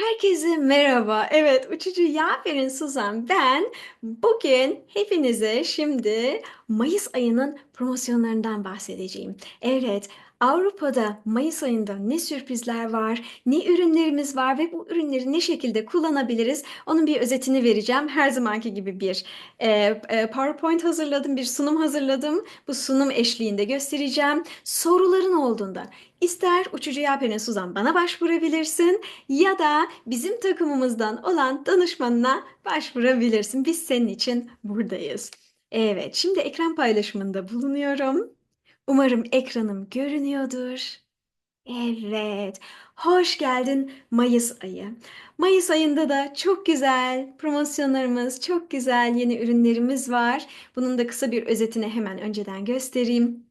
Herkese merhaba. Evet, uçucu Yafer'in Suzan ben. Bugün hepinize şimdi Mayıs ayının promosyonlarından bahsedeceğim. Evet, Avrupa'da Mayıs ayında ne sürprizler var, ne ürünlerimiz var ve bu ürünleri ne şekilde kullanabiliriz? Onun bir özetini vereceğim. Her zamanki gibi bir e, e, PowerPoint hazırladım, bir sunum hazırladım. Bu sunum eşliğinde göstereceğim. Soruların olduğunda ister uçucu Yafer'in Suzan bana başvurabilirsin ya da bizim takımımızdan olan danışmanına başvurabilirsin. Biz senin için buradayız. Evet, şimdi ekran paylaşımında bulunuyorum. Umarım ekranım görünüyordur. Evet, hoş geldin Mayıs ayı. Mayıs ayında da çok güzel promosyonlarımız, çok güzel yeni ürünlerimiz var. Bunun da kısa bir özetini hemen önceden göstereyim.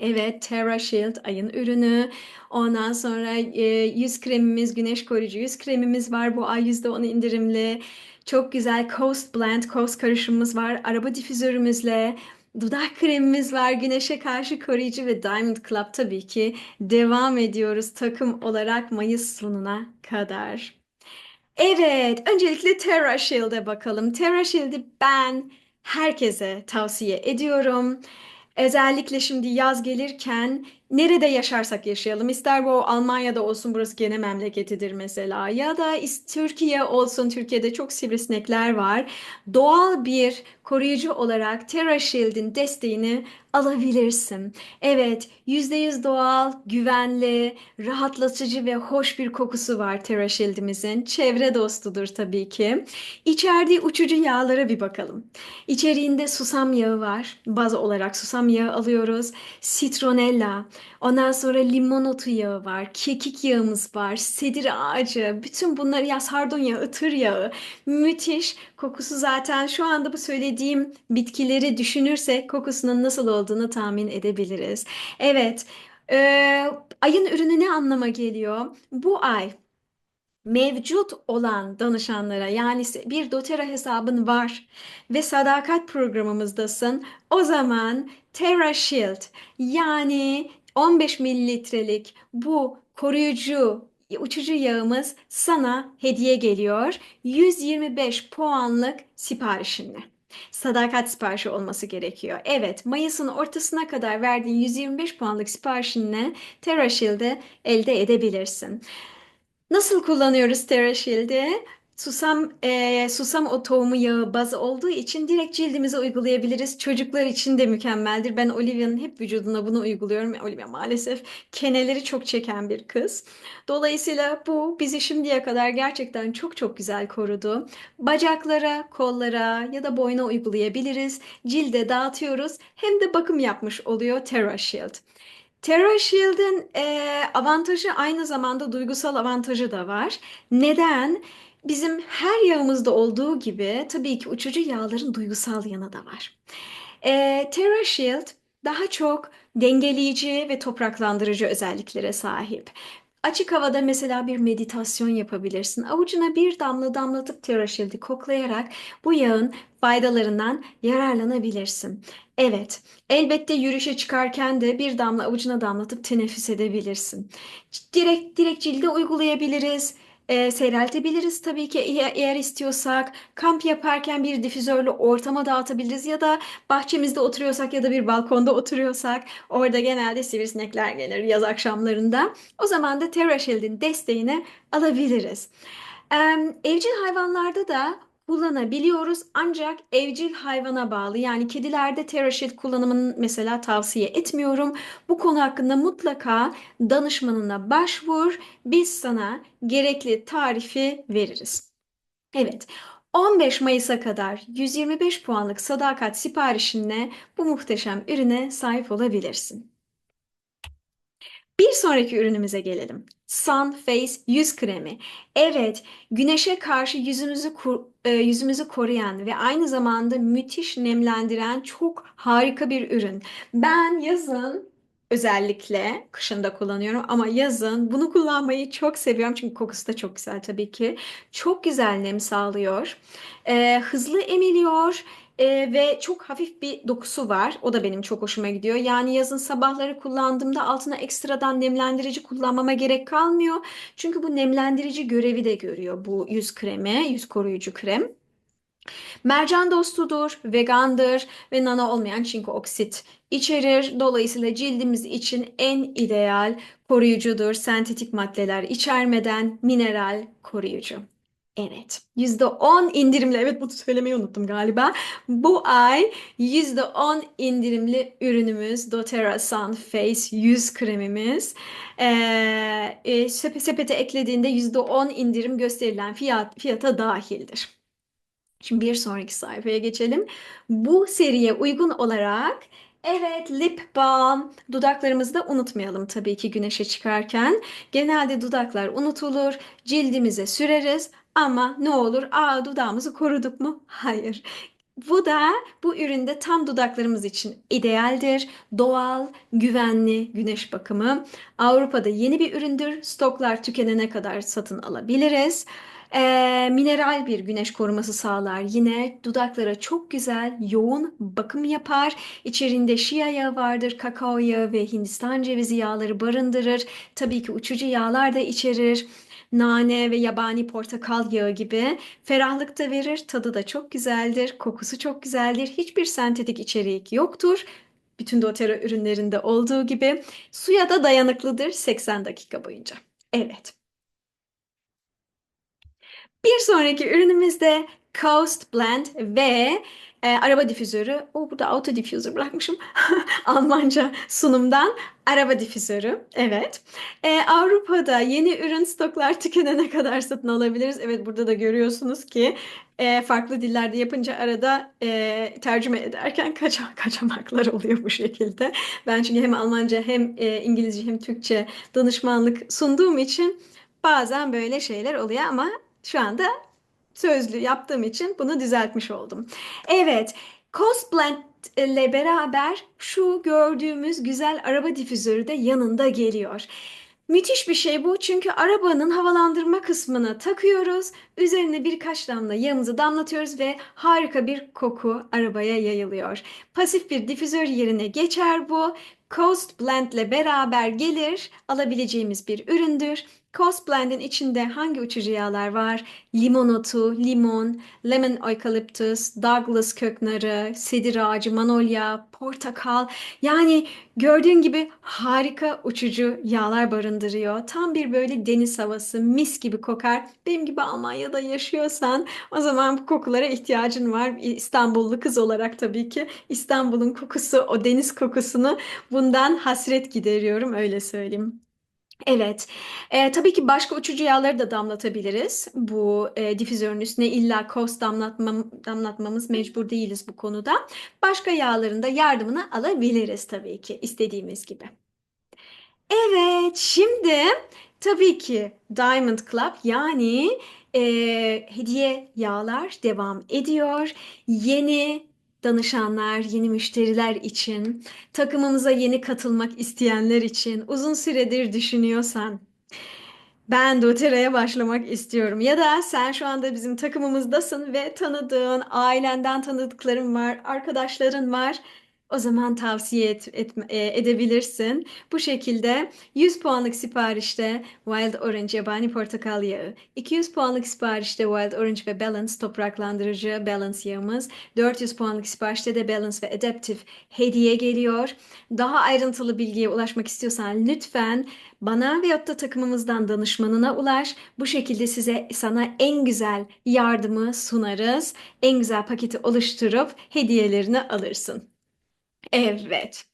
Evet, Terra Shield ayın ürünü. Ondan sonra e, yüz kremimiz, güneş koruyucu yüz kremimiz var. Bu ay %10 indirimli. Çok güzel Coast Blend, Coast karışımımız var. Araba difüzörümüzle. Dudak kremimiz var. Güneşe karşı koruyucu ve Diamond Club tabii ki devam ediyoruz takım olarak Mayıs sonuna kadar. Evet, öncelikle Terra Shield'e bakalım. Terra Shield'i ben herkese tavsiye ediyorum. Özellikle şimdi yaz gelirken nerede yaşarsak yaşayalım, ister bu Almanya'da olsun burası gene memleketidir mesela ya da Türkiye olsun Türkiye'de çok sivrisinekler var. Doğal bir koruyucu olarak TerraShield'in desteğini alabilirsin. Evet, %100 doğal, güvenli, rahatlatıcı ve hoş bir kokusu var TerraShield'imizin. Çevre dostudur tabii ki. İçerdiği uçucu yağlara bir bakalım. İçeriğinde susam yağı var. Baz olarak susam yağı alıyoruz. Citronella, ondan sonra limon otu yağı var. Kekik yağımız var. Sedir ağacı. Bütün bunları ya sardunya, ıtır yağı. Müthiş. Kokusu zaten şu anda bu söylediğim bitkileri düşünürsek kokusunun nasıl olduğunu tahmin edebiliriz. Evet. Ee, ayın ürünü ne anlama geliyor? Bu ay mevcut olan danışanlara yani bir doTERRA hesabın var ve sadakat programımızdasın. O zaman TerraShield yani 15 mililitrelik bu koruyucu uçucu yağımız sana hediye geliyor. 125 puanlık siparişinle. Sadakat siparişi olması gerekiyor. Evet, Mayıs'ın ortasına kadar verdiğin 125 puanlık siparişinle TerraShield'i elde edebilirsin. Nasıl kullanıyoruz TerraShield'i? Susam, e, susam o tohumu yağı bazı olduğu için direkt cildimize uygulayabiliriz. Çocuklar için de mükemmeldir. Ben Olivia'nın hep vücuduna bunu uyguluyorum. Olivia maalesef keneleri çok çeken bir kız. Dolayısıyla bu bizi şimdiye kadar gerçekten çok çok güzel korudu. Bacaklara, kollara ya da boyna uygulayabiliriz. Cilde dağıtıyoruz. Hem de bakım yapmış oluyor TerraShield. TerraShield'in e, avantajı aynı zamanda duygusal avantajı da var. Neden? Bizim her yağımızda olduğu gibi tabii ki uçucu yağların duygusal yanı da var. E, TerraShield daha çok dengeleyici ve topraklandırıcı özelliklere sahip. Açık havada mesela bir meditasyon yapabilirsin. Avucuna bir damla damlatıp TerraShield'i koklayarak bu yağın faydalarından yararlanabilirsin. Evet, elbette yürüyüşe çıkarken de bir damla avucuna damlatıp teneffüs edebilirsin. Direkt direkt cilde uygulayabiliriz. E, seyreltebiliriz tabii ki eğer, eğer istiyorsak. Kamp yaparken bir difüzörle ortama dağıtabiliriz ya da bahçemizde oturuyorsak ya da bir balkonda oturuyorsak orada genelde sivrisinekler gelir yaz akşamlarında. O zaman da TerraShield'in desteğini alabiliriz. Em, evcil hayvanlarda da kullanabiliyoruz ancak evcil hayvana bağlı. Yani kedilerde TerraShield kullanımını mesela tavsiye etmiyorum. Bu konu hakkında mutlaka danışmanına başvur. Biz sana gerekli tarifi veririz. Evet. 15 Mayıs'a kadar 125 puanlık sadakat siparişinle bu muhteşem ürüne sahip olabilirsin. Bir sonraki ürünümüze gelelim. Sun Face yüz kremi. Evet, güneşe karşı yüzümüzü e, yüzümüzü koruyan ve aynı zamanda müthiş nemlendiren çok harika bir ürün. Ben yazın özellikle kışında kullanıyorum ama yazın bunu kullanmayı çok seviyorum çünkü kokusu da çok güzel tabii ki. Çok güzel nem sağlıyor. E, hızlı emiliyor. Ee, ve çok hafif bir dokusu var. O da benim çok hoşuma gidiyor. Yani yazın sabahları kullandığımda altına ekstradan nemlendirici kullanmama gerek kalmıyor. Çünkü bu nemlendirici görevi de görüyor bu yüz kremi, yüz koruyucu krem. Mercan dostudur, vegandır ve nano olmayan çinko oksit içerir. Dolayısıyla cildimiz için en ideal koruyucudur. Sentetik maddeler içermeden mineral koruyucu. Evet, %10 indirimli. Evet, bunu söylemeyi unuttum galiba. Bu ay %10 indirimli ürünümüz doTERRA Sun Face yüz kremimiz. Ee, e, sepete eklediğinde %10 indirim gösterilen fiyat, fiyata dahildir. Şimdi bir sonraki sayfaya geçelim. Bu seriye uygun olarak evet lip balm dudaklarımızı da unutmayalım tabii ki güneşe çıkarken. Genelde dudaklar unutulur, cildimize süreriz ama ne olur? Aa dudağımızı koruduk mu? Hayır. Bu da bu üründe tam dudaklarımız için idealdir. Doğal, güvenli güneş bakımı. Avrupa'da yeni bir üründür. Stoklar tükenene kadar satın alabiliriz. Ee, mineral bir güneş koruması sağlar. Yine dudaklara çok güzel, yoğun bakım yapar. İçerinde şia yağı vardır, kakao yağı ve Hindistan cevizi yağları barındırır. Tabii ki uçucu yağlar da içerir. Nane ve yabani portakal yağı gibi ferahlık da verir. Tadı da çok güzeldir, kokusu çok güzeldir. Hiçbir sentetik içerik yoktur. Bütün doTERRA ürünlerinde olduğu gibi suya da dayanıklıdır 80 dakika boyunca. Evet. Bir sonraki ürünümüz de Coast Blend ve e, araba difüzörü. O burada auto diffuser bırakmışım. Almanca sunumdan araba difüzörü. Evet. E, Avrupa'da yeni ürün stoklar tükenene kadar satın alabiliriz. Evet burada da görüyorsunuz ki e, farklı dillerde yapınca arada e, tercüme ederken kaça, kaçamaklar oluyor bu şekilde. Ben çünkü hem Almanca hem e, İngilizce hem Türkçe danışmanlık sunduğum için bazen böyle şeyler oluyor ama şu anda sözlü yaptığım için bunu düzeltmiş oldum. Evet, Coast Blend ile beraber şu gördüğümüz güzel araba difüzörü de yanında geliyor. Müthiş bir şey bu çünkü arabanın havalandırma kısmına takıyoruz. Üzerine birkaç damla yağımızı damlatıyoruz ve harika bir koku arabaya yayılıyor. Pasif bir difüzör yerine geçer bu. Coast Blend ile beraber gelir alabileceğimiz bir üründür. Coast Blend'in içinde hangi uçucu yağlar var? Limon otu, limon, lemon eucalyptus, Douglas köknarı, sedir ağacı, manolya, portakal. Yani gördüğün gibi harika uçucu yağlar barındırıyor. Tam bir böyle deniz havası, mis gibi kokar. Benim gibi Almanya'da yaşıyorsan o zaman bu kokulara ihtiyacın var. İstanbullu kız olarak tabii ki İstanbul'un kokusu, o deniz kokusunu bundan hasret gideriyorum öyle söyleyeyim. Evet. Ee, tabii ki başka uçucu yağları da damlatabiliriz. Bu e, difüzörün üstüne illa Kos damlatmam, damlatmamız mecbur değiliz bu konuda. Başka yağların da yardımını alabiliriz tabii ki istediğimiz gibi. Evet, şimdi tabii ki Diamond Club yani e, hediye yağlar devam ediyor. Yeni danışanlar, yeni müşteriler için, takımımıza yeni katılmak isteyenler için, uzun süredir düşünüyorsan, ben doTERRA'ya başlamak istiyorum. Ya da sen şu anda bizim takımımızdasın ve tanıdığın, ailenden tanıdıkların var, arkadaşların var. O zaman tavsiye et, et- e, edebilirsin. Bu şekilde 100 puanlık siparişte Wild Orange yabani portakal yağı, 200 puanlık siparişte Wild Orange ve Balance topraklandırıcı Balance yağımız, 400 puanlık siparişte de Balance ve Adaptive hediye geliyor. Daha ayrıntılı bilgiye ulaşmak istiyorsan lütfen bana veyahut da takımımızdan danışmanına ulaş. Bu şekilde size sana en güzel yardımı sunarız. En güzel paketi oluşturup hediyelerini alırsın. Evet.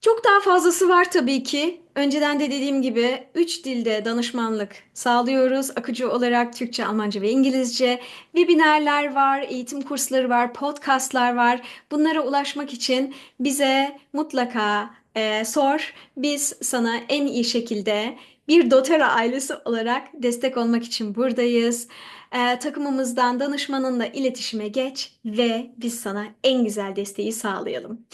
Çok daha fazlası var tabii ki. Önceden de dediğim gibi 3 dilde danışmanlık sağlıyoruz. Akıcı olarak Türkçe, Almanca ve İngilizce. Webinerler var, eğitim kursları var, podcastlar var. Bunlara ulaşmak için bize mutlaka e, sor. Biz sana en iyi şekilde bir doTERRA ailesi olarak destek olmak için buradayız. E, takımımızdan danışmanınla iletişime geç ve biz sana en güzel desteği sağlayalım.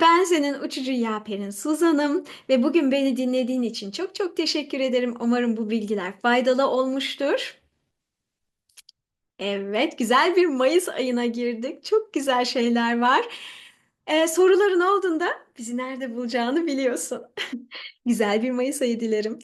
Ben senin uçucu yaperin Suzan'ım ve bugün beni dinlediğin için çok çok teşekkür ederim. Umarım bu bilgiler faydalı olmuştur. Evet, güzel bir Mayıs ayına girdik. Çok güzel şeyler var. Ee, soruların olduğunda bizi nerede bulacağını biliyorsun. Güzel bir Mayıs ayı dilerim.